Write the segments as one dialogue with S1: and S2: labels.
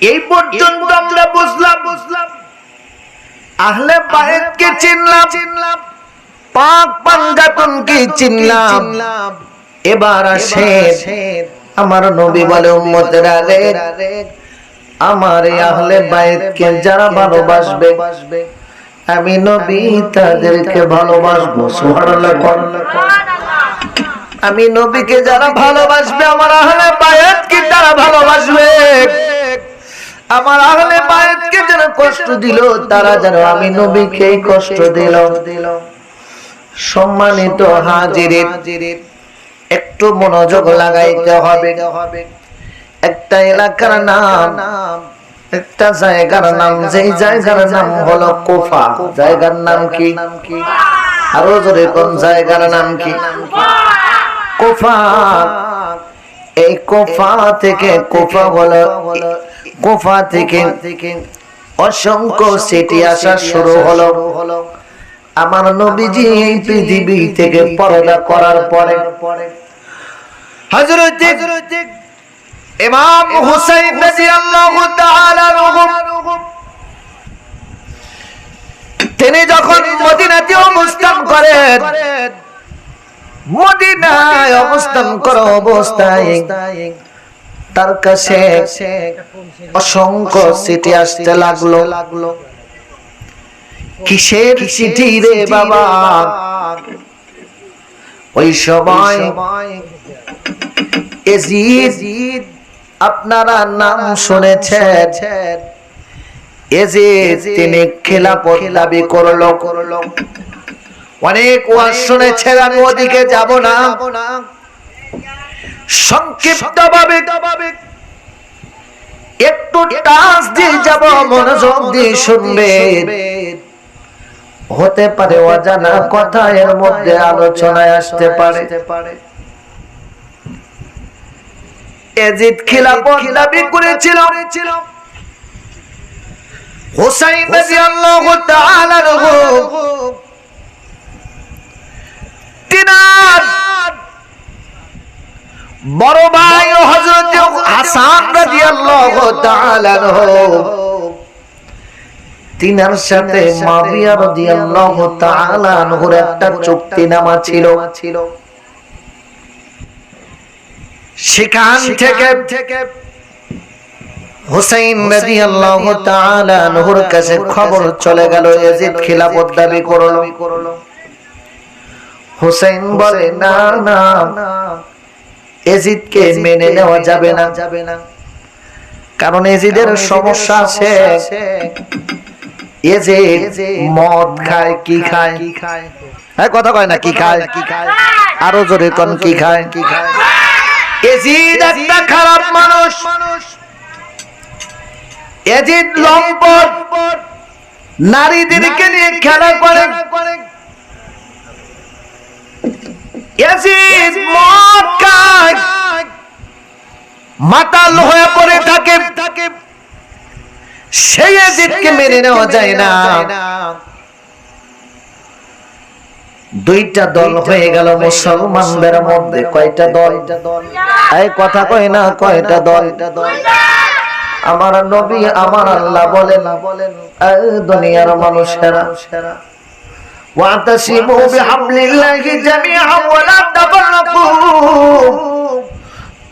S1: এই পর্যন্ত আমরা বুঝলাম। বুঝলাম। আহলে বায়েতকে চিনলাম। চিনলাম। পাক পাঞ্জাতনকে চিনলাম। এবার আসে আমার নবী বলে উম্মতেরা রে। আমার এই আহলে বায়েতকে যারা ভালোবাসবে আমি নবী তাদেরকে ভালোবাসবো সুবহানাল্লাহ আমি নবীকে যারা ভালোবাসবে আমার আহলে বায়াতকে যারা ভালোবাসবে আমার আহলে বায়াতকে যারা কষ্ট দিল, তারা যেন আমি নবীকে কষ্ট দিল। সম্মানিত হাজিরিন, একটু মনোযোগ লাগাইতে হবে। একটা এলাকার নাম, একটা জায়গার নাম, যেই জায়গার নাম হলো কোফা। জায়গার নাম কি? আরও জোরে কোন জায়গার নাম কি? কোফা। এই কোফা থেকে কোফা হলো কোফা থেকে অসংখ্য সিটি আসা শুরু হলো। আমার নবীজি এই পৃথিবী থেকে পরদা করার পরে হযরত ইমাম হুসাইন রাদিয়াল্লাহু তাআলা তিনি যখন মদিনাতে অবস্থান করেন মদিনায় অবস্থান করা অবস্থায় তার কাছে অসংখ্য চিঠি আসতে লাগল। লাগল কিসের চিঠি রে বাবা? ওই সময় এজিদ আপনারা নাম শুনেছেন। এজিদ তিনি খেলাপথ দাবি করল। করল। অনেক ওয়াজ শুনেছেন আমি ওদিকে যাব না। সংক্ষিপ্ত ভাবে একটু টাচ দিয়ে যাব মনোযোগ দিয়ে শুনবে। হতে পারে অজানা কথা এর মধ্যে আলোচনায় আসতে পারে। এজিদ খিলাফত দাবি করেছিল হুসাইন রাদিয়াল্লাহু তাআলা আনহু তিনার বড় ভাই তাআলা আনহু। তিনার সাথে মাবিয়া রাদিয়াল্লাহু তাআলা একটা ছিল। সেখান থেকে হুসাইন কাছে খবর চলে গেল, ইয়াজিদ খিলাফত দাবি করল। হুসাইন বলে, না না এজিদকে মেনে নেওয়া যাবে না। যাবে না। কারণ এজিদের সমস্যা আছে। এজিদ মদ খায় কি খায় কি খায়? হ্যাঁ কথা কয় না কি খায়? কি খায়? আরও জোরে কোন কি খায়? কি খায়? এজিদ একটা খারাপ মানুষ। এজিদ লম্পট নারীদেরকে নিয়ে খেলা করে। ইয়াজিদ মদ খায়। মাতাল হয়ে পড়ে থাকে। সেই ইয়াজিদকে মেনে নেওয়া যায় না। দুইটা দল হয়ে গেল মুসলমানদের মধ্যে। কয়টা দল? এই কথা কয় না কয়টা দল? আমার নবী আমার আল্লাহ বলেন বলেন দুনিয়ার মানুষেরা واعتصموا بحبل الله جميعا ولا تفرقوا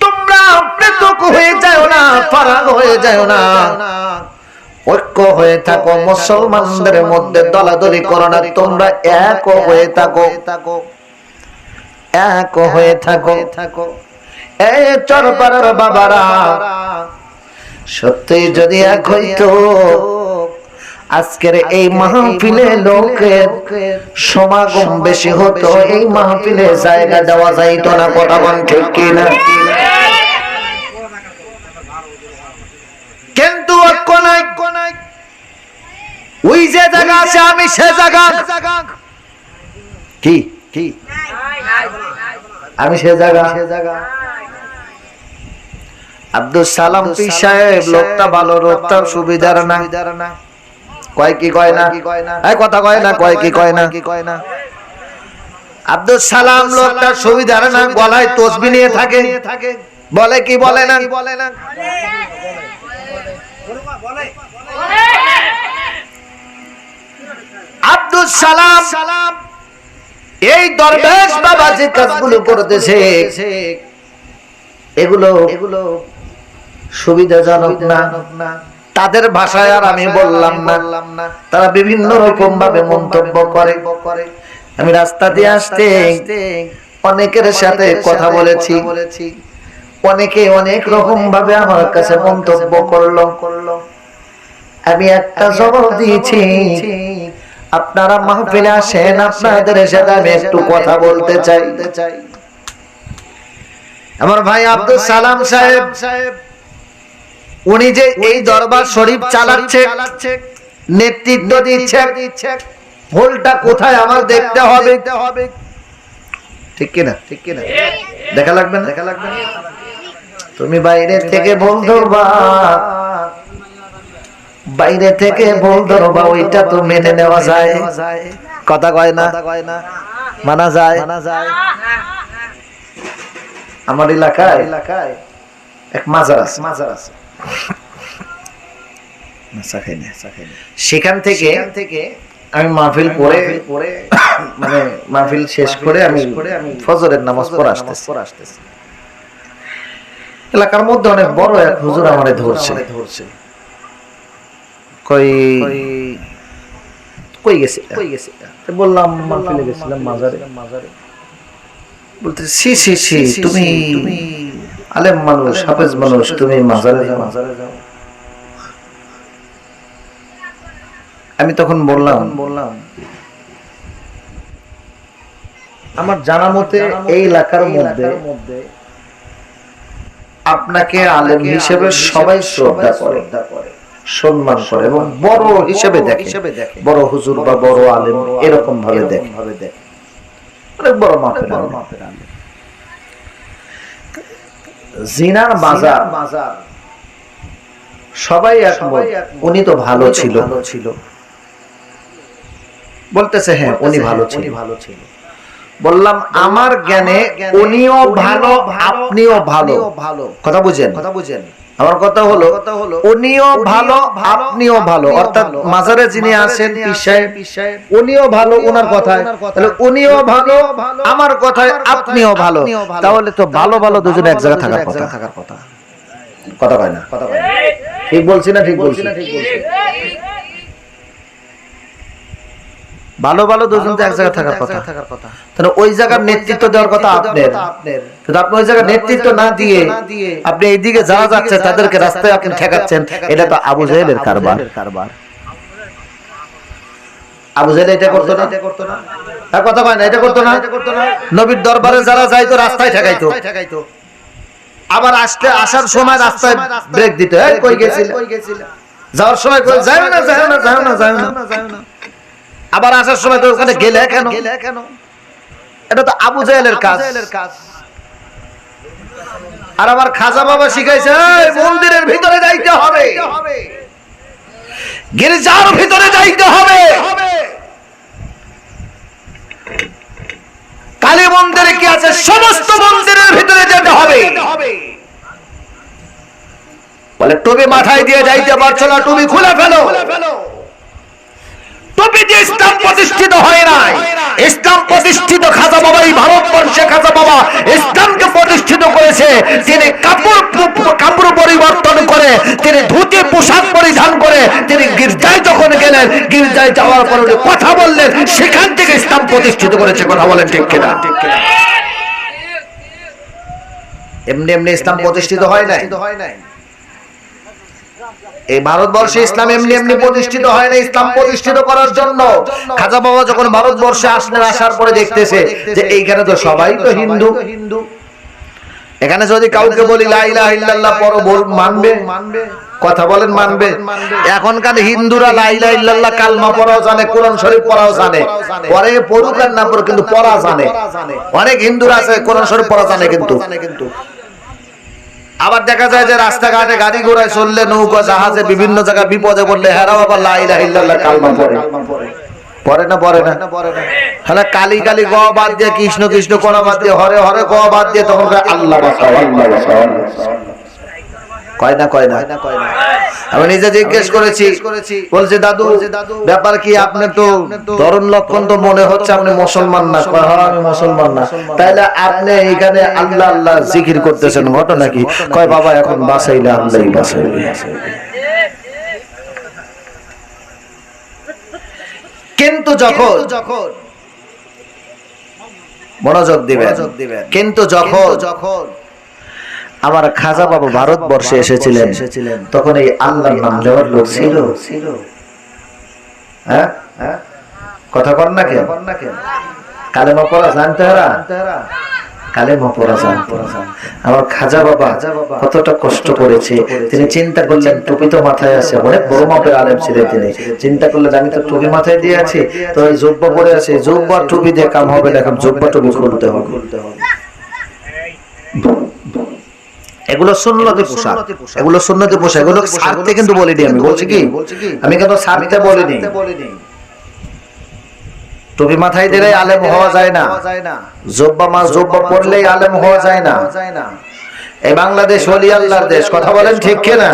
S1: তোমরা পৃথক হয়ে যাও না ফারাক হয়ে যাও না ঐক্য হয়ে থাকো মুসলমানদের মধ্যে দলাদলি করো না তোমরা এক হয়ে থাকো এক হয়ে থাকো থাকো এ চরপাড়ার বাবারা সত্যি যদি এক হইতো আজকের এই মাহফিলে লোকের সমাগম বেশি হতো। এই মাহফিলে জায়গা দেওয়া যাইতো না কথা বল ঠিক কিনা? কিন্তু ওই যে জায়গা আছে আমি সে জায়গা। কি? কি? আমি সে জায়গা। সে জায়গা আব্দুল সালাম পি সাহেব লোকটা ভালো লোকটা সুবিধার না। কয় কি কয় না? এই কথা কয় না কয় কি কয় না কি কয় না? আব্দুল সালাম লোকটা সুবিধার না? গলায় তসবি নিয়ে থাকে। বলে কি বলে না? বলে না? আব্দুল সালাম সালাম এই দরবেশ বাবা যে কাজগুলো করতেছে। এগুলো এগুলো সুবিধাজনক না। তাদের ভাষায় আর আমি বললাম না। তারা বিভিন্ন রকম ভাবে মন্তব্য করে। আমি রাস্তা দিয়ে আসতে অনেকের সাথে কথা বলেছি। অনেকে অনেক রকম ভাবে আমার কাছে মন্তব্য করল। করল। আমি একটা জবাব দিয়েছি। আপনারা মাহফিলে আসেন আপনাদের সাথে আমি একটু কথা বলতে চাই। আমার ভাই আব্দুল সালাম সাহেব। সাহেব। উনি যে এই দরবার শরীফ চালাচ্ছে নেতৃত্ব দিচ্ছে ভুলটা কোথায় আমার দেখতে হবে? হবে? ঠিক কিনা? ঠিক কিনা? দেখা লাগবে না? দেখা লাগবে না? তুমি বাইরে থেকে ভুল ধরবা বাইরে থেকে ভুল ধরবা ওইটা তো মেনে নেওয়া যায়। কথা কয় না? মানা যায়? মানা যায়। আমার এলাকায় এলাকায় এক মাজার আছে। মাজার আছে। সেখান থেকে থেকে আমি মাহফিল পড়ে পড়ে মানে মাহফিল শেষ করে আমি ফজরের নামাজ পড়ে আসতেছি। এলাকার মধ্যে অনেক বড় এক হুজুর আমারে ধরছে। ধরছে। কই কই গেছে? কই গেছে? বললাম মাহফিলে গেছিলাম মাজারে। মাজারে। বলতে সি সি সি তুমি তুমি আলেম মানুষ, হাফেজ মানুষ, তুমি মাজারে যাও। আমি তখন বললাম বললাম আমার জানা মতে এই এলাকার মধ্যে আপনাকে আলেম হিসেবে সবাই শ্রদ্ধা করে, সম্মান করে এবং বড় হিসেবে দেখে। বড় হুজুর বা বড় আলেম এরকম ভাবে দেখে। অনেক বড় মাপের আলেম। জিনার বাজার। বাজার। সবাই একমত উনি তো ভালো ছিল। ছিল। বলতেছে হ্যাঁ উনি ভালো ছিল। ভালো ছিল। বললাম আমার জ্ঞানে উনিও ভালো আপনিও ভালো। ভালো। কথা বুঝেন? কথা বুঝেন। আমার কথা হলো উনিও ভালো আপনিও ভালো। অর্থাৎ মাজারে যিনি আছেন পিসায় উনিও ভালো ওনার কথায়। তাহলে উনিও ভালো আমার কথায় আপনিও ভালো। তাহলে তো ভালো ভালো দুজনে এক জায়গায় থাকার কথা। থাকার কথা। কথা কয় না? কথা কয় না। ঠিক বলছি না ঠিক বলছি। না ঠিক বলছি। ভালো ভালো দুজন তো এক জায়গায় থাকার কথা। থাকার কথা। তাহলে ওই জায়গার নেতৃত্ব দেওয়ার কথা আপনার কিন্তু আপনি ওই জায়গার নেতৃত্ব না দিয়ে আপনি এইদিকে যারা যাচ্ছে তাদেরকে রাস্তায় আপনি ঠেকাচ্ছেন। এটা তো আবু জাহেলের কারবার। কারবার। আবু জাহেল এটা করতো না? এটা করতো না। তার কথা কয় না এটা করতো না? এটা করতো না। নবীর দরবারে যারা যাইতো রাস্তায় ঠেকাইতো। ঠেকাইতো। আবার আসতে আসার সময় রাস্তায় ব্রেক দিত। কই গেছিল? যাওয়ার সময় যাও না যাও না যাও না যাও না যাও না। আবার আসার সময় তো ওখানে গেলে কেন? গেলে কেন? এটা তো আবু জাহেলের কাজ। আর আবার খাজা বাবা শিখাইছে মন্দিরের ভিতরে যাইতে হবে। গির্জার ভিতরে যাইতে হবে। কালী মন্দিরে কি আছে? সমস্ত মন্দিরের ভিতরে যেতে হবে। বলে টুপি মাথায় দিয়ে যাইতে পারছ না টুপি খুলে ফেলো। টুপি প্রতিষ্ঠিত হয় নাই। ইসলাম প্রতিষ্ঠিত খাজা বাবা, এই ভারতবর্ষে খাজা বাবা ইসলামকে প্রতিষ্ঠিত করেছে। তিনি কাপড় কাপড় পরিবর্তন করে, তিনি ধুতি পোশাক পরিধান করে, তিনি গির্জায় যখন গেলেন, গির্জায় যাওয়ার পর কথা বললেন, সেখান থেকে ইসলাম প্রতিষ্ঠিত করেছে, কথা বলেন ঠিক কিনা? ঠিক কিনা এমনি এমনি ইসলাম প্রতিষ্ঠিত হয় নাই হয় নাই? এই ভারতবর্ষে ইসলাম এমনি এমনি প্রতিষ্ঠিত হয় না ইসলাম প্রতিষ্ঠিত করার জন্য। খাজা বাবা যখন ভারতবর্ষে আসলেন আসার পরে দেখতেছে যে এইখানে তো সবাই তো হিন্দু। হিন্দু। এখানে যদি কাউকে বলি লাইলাহ ইল্লাল্লাহ পড়ো বল মানবে মানবে। কথা বলেন মানবে। এখনকার হিন্দুরা লাইলা ইল্লাল্লাহ কালমা পড়াও জানে কোরআন শরীফ পড়াও জানে। পরে পড়ুক আর না পড়ে কিন্তু পড়া জানে। অনেক হিন্দুরা আছে কোরআন শরীফ পড়া জানে কিন্তু। আবার দেখা যায় যে রাস্তাঘাটে গাড়ি ঘোড়ায় চললে নৌকা, জাহাজে বিভিন্ন জায়গায় বিপদে পড়লে হেরাও আবার লাই কালমা পড়ে। পরে না পরে না? তাহলে কালি কালি গ বাদ দিয়ে কৃষ্ণ কৃষ্ণ কোন বাদ দিয়ে হরে হরে গ দিয়ে তখন আল্লাহ আল্লাহ কয় না কয় না আমি নিজে জিজ্ঞেস করেছি। বলছে দাদু ব্যাপার কি? আপনি তো ধরন লক্ষণ তো মনে হচ্ছে আপনি মুসলমান না। কয় হ্যাঁ আমি মুসলমান না। তাইলে আপনি এখানে আল্লাহ আল্লাহ জিকির করতেছেন। ঘটনা কি? কয় বাবা এখন বাসাইলে আল্লাহই বাসাইলে কিন্তু যখন যখন মনোযোগ দিবেন। কিন্তু যখন যখন আমার খাজা বাবু ভারতবর্ষে এসেছিলেন। তখন এই আল্লাহর নাম নেওয়ার লোক ছিল। হ্যাঁ? কথা কর না কেন কালেমা পড়া জানতে হারা? কালেমা পড়া জানতো আমার খাজা বাবা কতটা কষ্ট করেছে। তিনি চিন্তা করলেন টুপি তো মাথায় আছে অনেক বড় মাপের আলেম ছিলেন তিনি। চিন্তা করলেন আমি তো টুপি মাথায় দিয়ে আছি তো এই পরে আছে জব্ব টুপি দিয়ে কাম হবে না এখন জব্ব টুপি খুলতে হবে। এগুলো সুন্নতি পোশাক। এগুলো সুন্নতি পোশাক। এগুলো সারতে কিন্তু বলিনি আমি বলছি কি? আমি কিন্তু সারতে বলিনি। টুপি মাথায় দিলে আলেম হওয়া যায় না। জব্বা মা জব্বা পড়লেই আলেম হওয়া যায় না। এই বাংলাদেশ ওলি আল্লাহর দেশ, কথা বলেন ঠিক কিনা?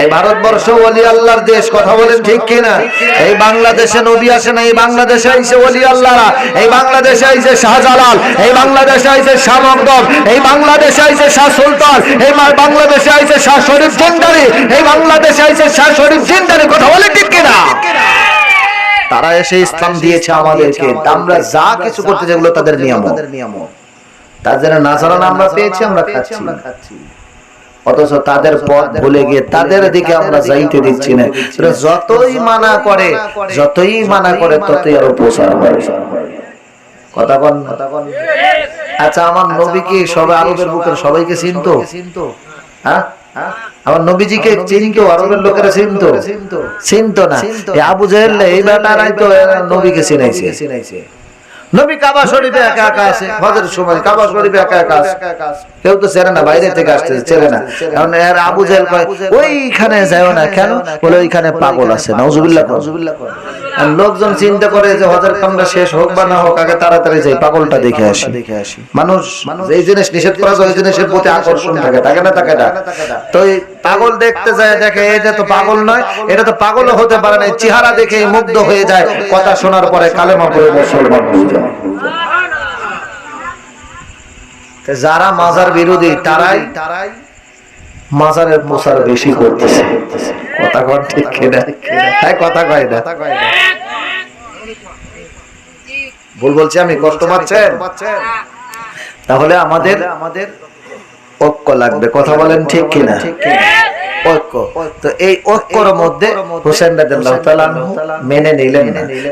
S1: এই ভারতবর্ষ ওলি আল্লাহর দেশ, কথা বলেন ঠিক কিনা? এই বাংলাদেশে নবী আসে না, এই বাংলাদেশে আইসে ওলি আল্লাহরা, এই বাংলাদেশে আইসে শাহজালাল, এই বাংলাদেশে আইসে শাহ মকদম, এই বাংলাদেশে আইসে শাহ সুলতান, এই বাংলাদেশে আইসে শাহ শরীফ জিন্দারি, এই বাংলাদেশে আইসে শাহ শরীফ জিন্দারি, কথা বলেন ঠিক কিনা? তারা এসে ইসলাম দিয়েছে আমাদেরকে, আমরা যা কিছু করতে যেগুলো তাদের নিয়ম তাদের নাজারান আমরা পেয়েছি আমরা খাচ্ছি। অথচ তাদের পথ ভুলে গিয়ে তাদের দিকে আমরা যাইতে দিচ্ছি না। যতই মানা করে যতই মানা করে ততই আরও প্রসার হয় কথা কন আচ্ছা আমার নবী কি সবাই আরবের বুকের সবাইকে চিনতো? হ্যাঁ? আমার নবীজিকে চিনতো আরবের লোকেরা চিনতো। চিনতো। না। আবু জাহেল এই বেটারাই তো নবীকে চিনাইছে। নবী কাবা শরীফে একা একা আছে হজের সময় কাবা শরীফে একা একা আছে। কেউ তো চেনে না, বাইরে থেকে আসছে, চেনে না। কারণ এর আবু জেল কয়, ওইখানে যাও না কেন? বলে, ওইখানে পাগল আছে নজুবিল্লাহ নাউজুবিল্লাহ আর লোকজন চিন্তা করে যে হজের কামটা শেষ হোক বা না হোক আগে তাড়াতাড়ি যাই পাগলটা দেখে আসি। দেখে আসি। মানুষ এই জিনিস নিষেধ করা যায় ওই জিনিসের প্রতি আকর্ষণ থাকে থাকে না থাকে না তো পাগল দেখতে যায় দেখে এটা তো পাগল নয় এটা তো পাগলও হতে পারে না চেহারা দেখে মুগ্ধ হয়ে যায় কথা শোনার পরে কালেমা পড়ে মুসলমান হয়ে যায়। যারা মাজার বিরোধী তারাই তারাই মাজারের প্রচার বেশি করতেছে। কথা কন, ঠিক হ্যাঁ কথা কয় না। ভুল বলছি আমি, কষ্ট পাচ্ছেন? তাহলে আমাদের আমাদের ঐক্য লাগবে। কথা বলেন ঠিক কিনা? ঐক্য। তো এই ঐক্যর মধ্যে হোসেন মেনে নিলেন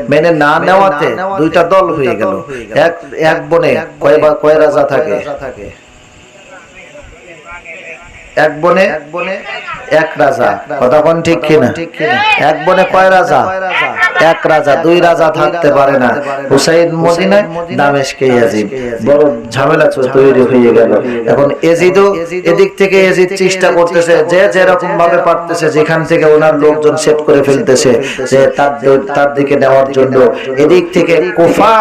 S1: মেনে না নেওয়াতে দুইটা দল হয়ে গেল। এক এক বনে কয় কয় রাজা থাকে? এক বনে এক বনে এক রাজা কথা কোন? ঠিক কিনা? এক বনে কয় রাজা? এক রাজা? দুই রাজা থাকতে পারে না। হুসাইন মদিনায় দামেশকে ইয়াজিদ। বড় ঝামেলা তৈরি হয়ে গেল। এখন এজিদও এদিক থেকে এজিদ চেষ্টা করতেছে যে যেরকম ভাবে পারতেছে যেখান থেকে ওনার লোকজন সেট করে ফেলতেছে যে তার তার দিকে নেওয়ার জন্য এদিক থেকে কুফা।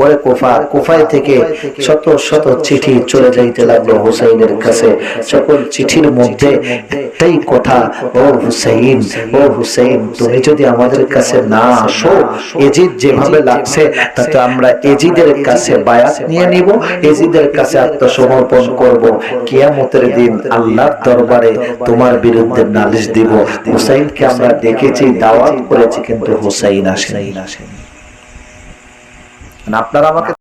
S1: ওরে কুফা, কুফায় থেকে শত শত চিঠি চলে যাইতে লাগল হুসাইনের কাছে। সকল চিঠির মধ্যে একটাই কথা, ও হুসাইন ও হুসাইন, তুমি যদি আমাদের কাছে না আসো, এজিদ যেভাবে লাগছে, তাতে আমরা এজিদের কাছে বায়াত নিয়ে নিব, এজিদের কাছে আত্মসমর্পণ করব। কিয়ামতের দিন আল্লাহর দরবারে তোমার বিরুদ্ধে নালিশ দিব। হুসাইনকে আমরা দেখেছি, দাওয়াত করেছি, কিন্তু হুসাইন আসেনি। আপনারা আমাকে